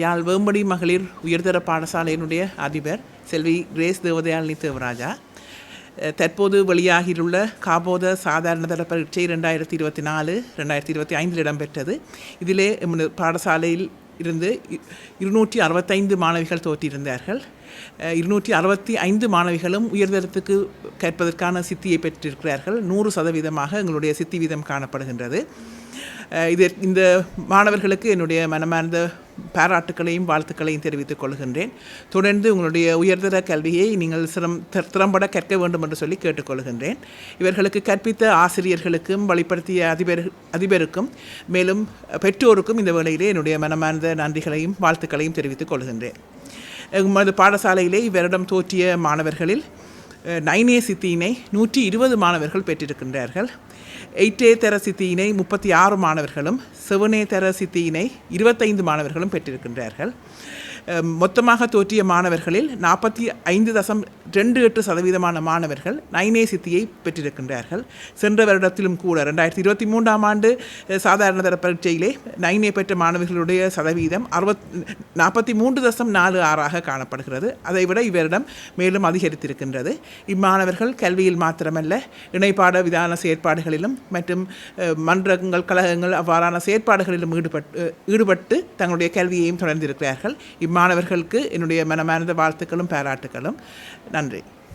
யாழ் வேம்படி மகளிர் உயர்தர பாடசாலையினுடைய அதிபர் செல்வி கிரேஸ் தேவதயாளினி தேவராஜா தற்போது வெளியாகியுள்ள காபோத சாதாரணதர பரீட்சை ரெண்டாயிரத்தி இருபத்தி நாலு ரெண்டாயிரத்தி இருபத்தி ஐந்தில் இடம்பெற்றது. இதிலே எமது பாடசாலையில் இருந்து இருநூற்றி அறுபத்தைந்து மாணவிகள் தோற்றியிருந்தார்கள் இருநூற்றி அறுபத்தி ஐந்து மாணவிகளும் உயர்தரத்துக்கு கற்பதற்கான சித்தியை பெற்றிருக்கிறார்கள். நூறு சதவீதமாக எங்களுடைய சித்தி வீதம் காணப்படுகின்றது. இது இந்த மாணவர்களுக்கு என்னுடைய மனமார்ந்த பாராட்டுக்களையும் வாழ்த்துக்களையும் தெரிவித்துக் கொள்கின்றேன். தொடர்ந்து உங்களுடைய உயர்தர கல்வியை நீங்கள் சிரம் திறம்பட கற்க வேண்டும் என்று சொல்லி கேட்டுக்கொள்கின்றேன் இவர்களுக்கு கற்பித்த ஆசிரியர்களுக்கும் வழிப்படுத்திய அதிபர் அதிபருக்கும் மேலும் பெற்றோருக்கும் இந்த வேளையிலே என்னுடைய மனமார்ந்த நன்றிகளையும் வாழ்த்துக்களையும் தெரிவித்துக் கொள்கின்றேன். எமது பாடசாலையிலே இவரிடம் தோற்றிய மாணவர்களில் நைன் நைனே சித்தியினை நூற்றி இருபது மாணவர்கள் பெற்றிருக்கின்றார்கள். எயிட் ஏ தர சித்தியினை முப்பத்தி ஆறு மாணவர்களும் செவனே தர சித்தியினை இருபத்தைந்து மாணவர்களும் பெற்றிருக்கின்றார்கள். மொத்தமாக தோற்றிய மாணவர்களில் நாற்பத்தி ஐந்து தசம் ரெண்டு எட்டு சதவீதமான மாணவர்கள் நைனே சித்தியை பெற்றிருக்கின்றார்கள். சென்ற வருடத்திலும் கூட ரெண்டாயிரத்தி இருபத்தி மூன்றாம் ஆண்டு சாதாரண தர பரீட்சையிலே நைனே பெற்ற மாணவர்களுடைய சதவீதம் அறுபத் நாற்பத்தி மூன்று தசம் நாலு ஆறாக காணப்படுகிறது. அதைவிட இவரிடம் மேலும் அதிகரித்திருக்கின்றது. இம்மாணவர்கள் கல்வியில் மாத்திரமல்ல இணைப்பாட விதான செயற்பாடுகளிலும் மற்றும் மன்றங்கள் கழகங்கள் அவ்வாறான செயற்பாடுகளிலும் ஈடுபட்டு ஈடுபட்டு தங்களுடைய கல்வியையும் தொடர்ந்திருக்கிறார்கள். இம்மாணவர்களுக்கு என்னுடைய மனமார்ந்த வாழ்த்துக்களும் பாராட்டுக்களும் நன்றி. hundred.